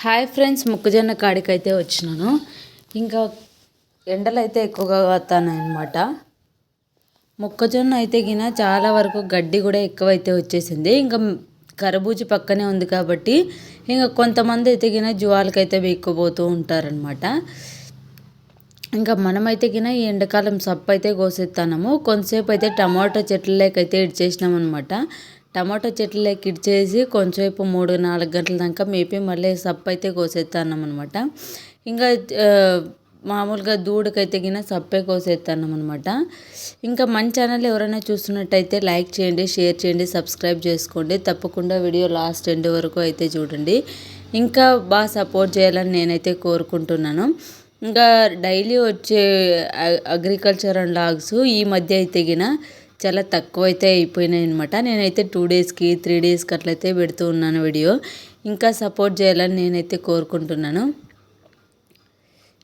Hi friends మొక్కజొన్న కాడికి అయితే వచ్చినాను. ఇంకా ఎండలు అయితే ఎక్కువగా వస్తున్నాయన్నమాట మొక్కజొన్న అయితే గిన చాలా వరకు గడ్డి కూడా ఎక్కువైతే వచ్చేసింది. ఇంకా కరబూజి పక్కనే ఉంది కాబట్టి ఇంకా కొంతమంది అయితే గిన జువాలకైతే వేక్కుపోతూ ఉంటారనమాట ఇంకా మనమైతే గిన ఈ ఎండాకాలం సప్పు అయితే కోసేస్తాము కొంతసేపు అయితే టమాటో చెట్లకైతే ఇడ్చేసినాం అనమాట టమాటో చెట్లకి ఇడ్చేసి కొంచెంసేపు మూడు నాలుగు గంటల దాకా మేపి మళ్ళీ సప్పు అయితే కోసేస్తాన్నాం అనమాట ఇంకా మామూలుగా దూడకైతే గిన సప్పే కోసేస్తాన్నాం అనమాట ఇంకా మన ఛానల్ ఎవరైనా చూస్తున్నట్టయితే లైక్ చేయండి షేర్ చేయండి సబ్స్క్రైబ్ చేసుకోండి. తప్పకుండా వీడియో లాస్ట్ ఎండ్ వరకు అయితే చూడండి. ఇంకా బాగా సపోర్ట్ చేయాలని నేనైతే కోరుకుంటున్నాను. ఇంకా డైలీ వచ్చే అగ్రికల్చర్ అండ్ లాగ్స్ ఈ మధ్య అయితే గిన చాలా తక్కువ అయితే అయిపోయినాయి అనమాట నేనైతే టూ డేస్కి త్రీ డేస్కి అట్లయితే పెడుతూ ఉన్నాను వీడియో. ఇంకా సపోర్ట్ చేయాలని నేనైతే కోరుకుంటున్నాను.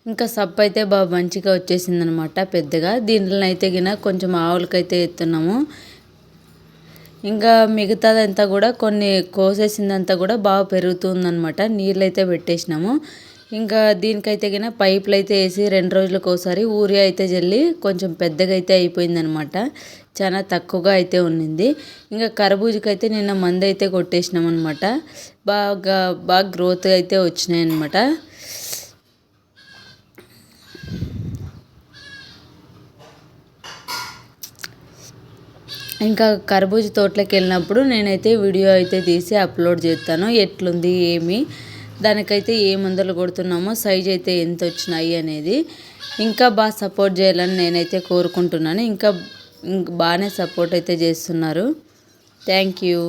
ఇంకా సబ్బు అయితే బాగా మంచిగా వచ్చేసిందనమాట పెద్దగా. దీంట్లో అయితే గిన కొంచెం ఆవులకైతే ఎత్తున్నాము. ఇంకా మిగతాదంతా కూడా కొన్ని కోసేసిందంతా కూడా బాగా పెరుగుతుందనమాట నీళ్ళు అయితే పెట్టేసినాము. ఇంకా దీనికైతే గిన పైపులు అయితే వేసి రెండు రోజులకు ఒకసారి ఊరి అయితే జల్లి కొంచెం పెద్దగా అయితే అయిపోయిందనమాట. చాలా తక్కువగా అయితే ఉన్నింది. ఇంకా కరబూజకి అయితే నిన్న మందు అయితే కొట్టేసినాం అనమాట బాగా బాగా గ్రోత్ అయితే వచ్చినాయి అనమాట ఇంకా కర్బూజ తోటలోకి వెళ్ళినప్పుడు నేనైతే వీడియో అయితే తీసి అప్లోడ్ చేస్తాను. ఎట్లుంది ఏమి దానికైతే ఏ మందులు కొడుతున్నామో సైజ్ అయితే ఎంత వచ్చినాయి అనేది ఇంకా బాగా సపోర్ట్ చేయాలని నేనైతే కోరుకుంటున్నాను. ఇంకా బాగానే సపోర్ట్ అయితే చేస్తున్నారు. Thank you